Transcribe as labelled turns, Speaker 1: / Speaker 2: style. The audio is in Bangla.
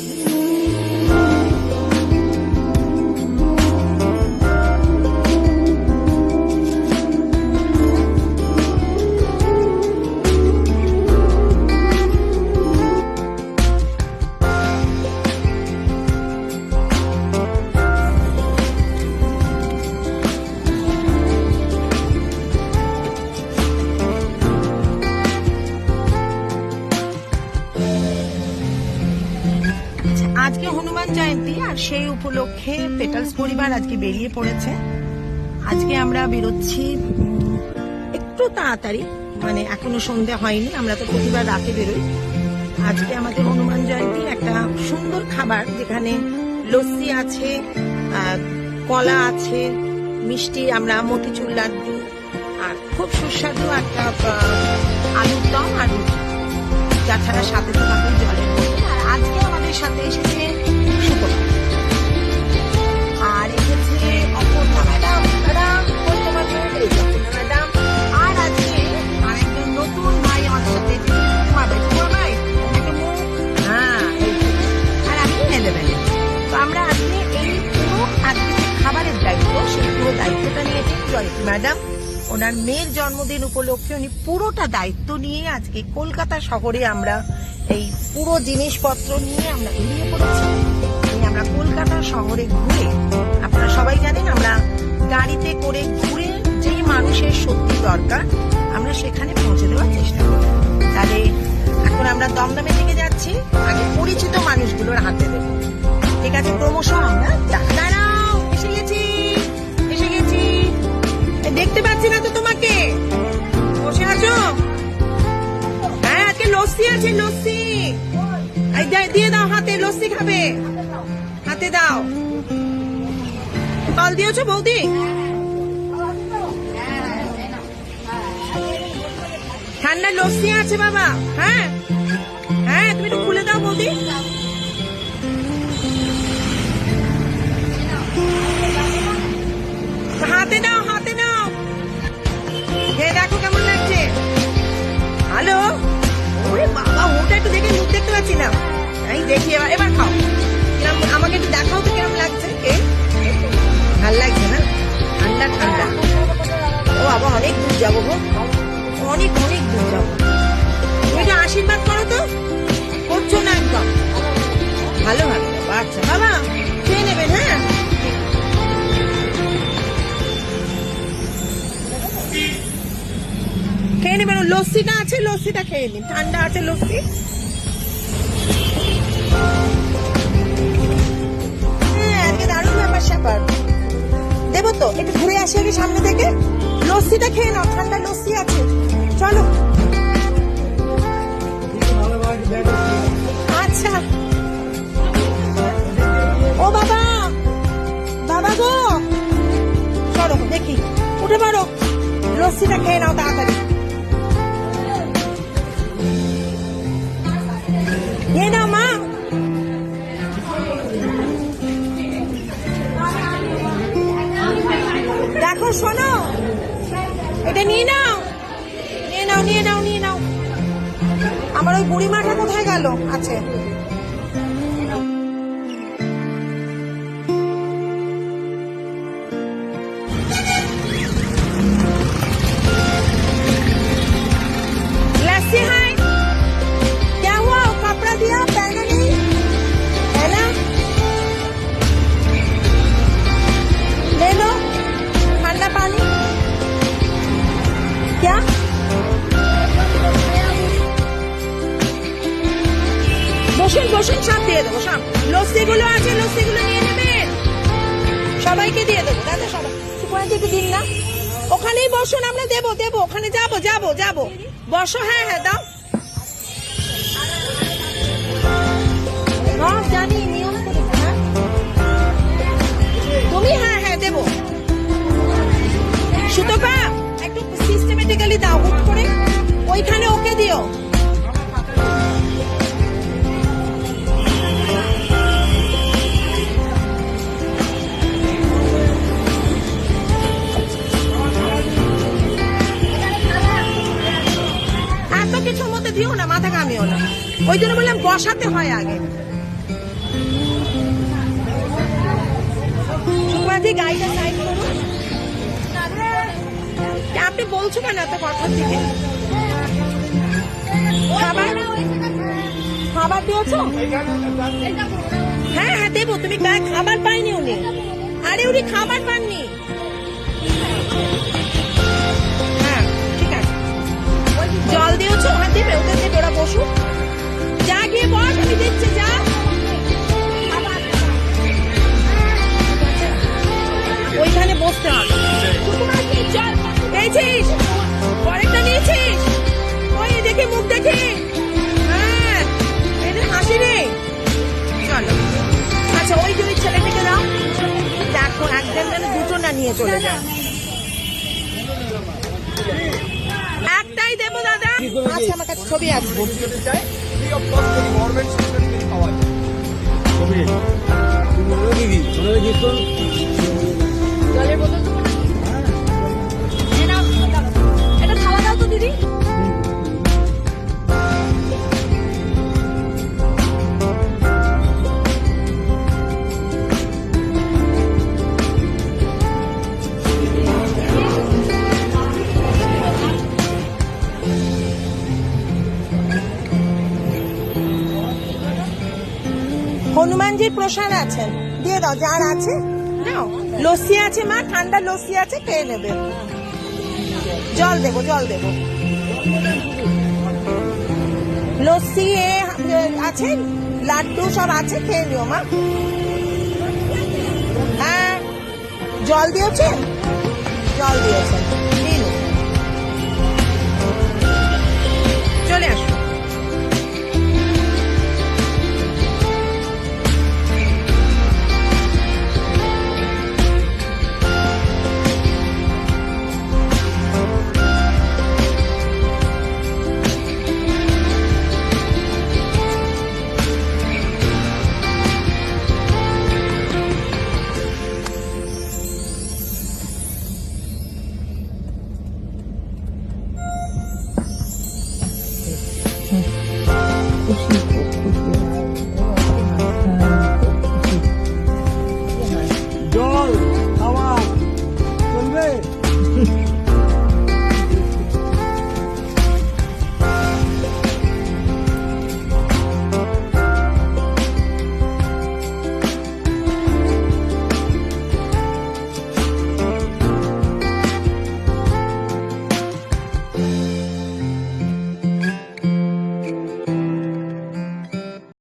Speaker 1: you. আজকে হনুমান জয়ন্তী আর সেই উপলক্ষে পেটালস পরিবার আজকে বেরিয়ে পড়েছে। আজকে আমরা বেরোচ্ছি একটু তাড়াতাড়ি মানে এখনও সন্ধে হয়নি, আমরা তো প্রতিবার রাতে বেরোই। আজকে আমাদের হনুমান জয়ন্তী একটা সুন্দর খাবার, যেখানে লস্যি আছে কলা আছে, মিষ্টি, আমরা মতিচুর লাড্ডু, আর খুব সুস্বাদু একটা আলুর দম আর তাছাড়া সাথে তো জলের আজকে আমাদের সাথে এসেছে আর এসেছে অপর্ণা ম্যাডাম। ম্যাডাম অপর্ণা আর আজকে নতুন হ্যাঁ। আর আমি এলেভেনে তো আমরা আজকে এই পুরো খাবারের দায়িত্ব, সেই পুরো দায়িত্বটা নিয়েছি জয়িত ম্যাডাম। ওনার মেয়ের জন্মদিন উপলক্ষে উনি পুরোটা দায়িত্ব নিয়ে আজকে কলকাতা শহরে আমরা এই পুরো জিনিসপত্র নিয়ে আমরা বেরিয়ে পড়েছি। আমরা কলকাতা শহরে ঘুরে, আপনারা সবাই জানেন আমরা গাড়িতে করে ঘুরে যে মানুষের সত্যি দরকার, আমরা সেখানে পৌঁছে দেওয়ার চেষ্টা করি। তাহলে এখন আমরা দমদমের দিকে যাচ্ছি, আগে পরিচিত মানুষগুলোর হাতে দেবো। ঠিক আছে, ক্রমশ আমরা গেছি গেছি। দেখতে পাচ্ছি না তো তোমাকে। বসে আছো? লস্যি আছে লস্যি দিয়ে দাও হাতে লস্যি খাবে। হাতে দাও। কল দিয়েছ বৌদি? ঠান্ডা লস্যি আছে বাবা হ্যাঁ? ভালো ভালো আচ্ছা বাবা, খেয়ে নেবেন হ্যাঁ? খেয়ে নেবেন লস্যিটা আছে, লস্যিটা খেয়ে নিন। ঠান্ডা আছে লস্যি। হ্যাঁ দেবো তো, একটু ঘুরে আসি আগে সামনে থেকে। লস্যিটা খেয়ে নাও, ঠান্ডা লস্যি আছে। চলো। দেখি। উঠে পারো লস্যিটা খেয়ে নাও তাড়াতাড়ি। নাও, মা। দেখো, শোনো। এটা নিয়ে নাও। নিয়ে নাও নিয়ে নাও নিয়ে নাও। আমার ওই বুড়ি মাটা কোথায় গেল? আছে। বসুন বসুন, সব দিয়ে দেবো, সব। লস্যি গুলো আছে লস্যি গুলো নিয়ে নেবেন। সবাইকে দিয়ে দেবো, দাদা, সবাই। দিকে দিন না। ওখানেই বসুন, আমরা দেবো দেবো, ওখানে যাব যাব যাব। বসো হ্যাঁ হ্যাঁ দাও। জানি হ্যাঁ। তুমি হ্যাঁ হ্যাঁ দেবো। সুতপা, একটু সিস্টেমেটিক্যালি দাও, হুট করে। ওইখানে ওকে দিও। বসাতে হয় আগে। আপনি বলছো কেন এত কথা থেকে? খাবার খাবার দিয়েছ? হ্যাঁ হ্যাঁ দেবো। তুমি খাবার পাইনি উনি। আরে, উনি খাবার পাননি। হ্যাঁ জল দিয়েছ? ওখান দিবে, ওদের দেবে, ওরা বসুক। যা। গিয়ে বস পেয়েছিস? পরেরটা নিয়েছিস? ওই দেখে, মুখ দেখে। হ্যাঁ এদের হাসি চলো। আচ্ছা ওই ওই ছেলেটাকে দাও। দেখো, একজন যেন নিয়ে চলে যায়। একটাই দেবো, দাদা। আচ্ছা আমার কাছে ছবি আছে।
Speaker 2: We are cost to.
Speaker 1: হনুমানজির প্রসাদ আছেন দিয়ে দাও, যার আছে, নাও। লস্যি আছে মা, ঠান্ডা লস্যি আছে, খেয়ে নেবে। জল দেবো জল দেবো। লস্যি এ আছে, লাড্ডু সব আছে, খেয়ে নিও মা। হ্যাঁ জল দিয়েছে? জল দিয়েছে। চলে আসো।